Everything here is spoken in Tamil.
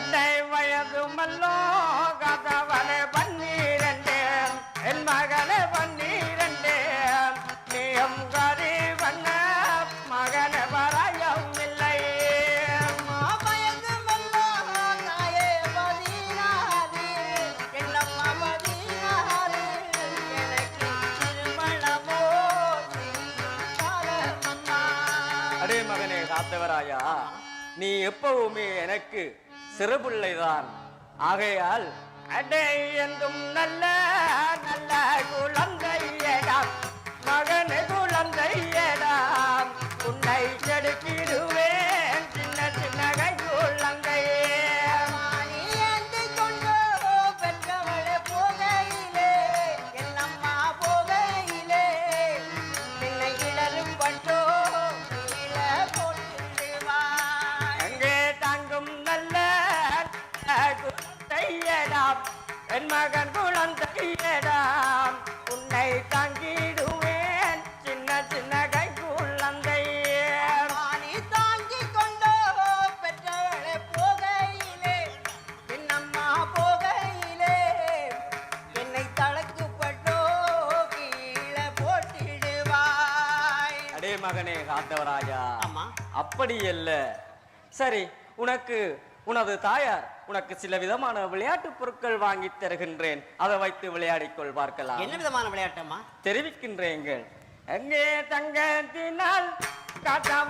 அட்டை வயதுமல்லோ கதவனை பன்னிரண்டு என் மகனை பன்னிரண்டு. நீயும் கறி பண்ண மகனை வரையும் இல்லை. மல்லோ மகனே காத்தவராயா நீ எப்பவுமே எனக்கு சிறுபிள்ளைதான் ஆகையால் அடை என்றும் நல்ல நல்ல குழந்தையடாம். மகனே குழந்தையடாம். உன்னை செடுக்கிடுவோம் குழந்தையடாம் என் மகன் குழந்தையடாம். உன்னை தங்கிடுவேன். சின்ன சின்ன கை குழந்தையே நீ தாங்கிக் கொண்டோ பெற்றவளே போகையிலே. என்னம்மா போகையிலே. என்னை தளக்குப்பட்டோ கீழே போட்டிடுவாய். அடே மகனே காத்தவராஜா ஆமா. அப்படி அல்ல சரி உனக்கு உனது தாயார் உனக்கு சில விதமான விளையாட்டுப் பொருட்கள் வாங்கி தருகின்றேன். அதை வைத்து விளையாடிக்கொள் பார்க்கலாம் என்ன விதமான விளையாட்டம்மா? தெரிவிக்கின்றேங்கள் எங்கே தங்கத்தினால் காட்டாமனே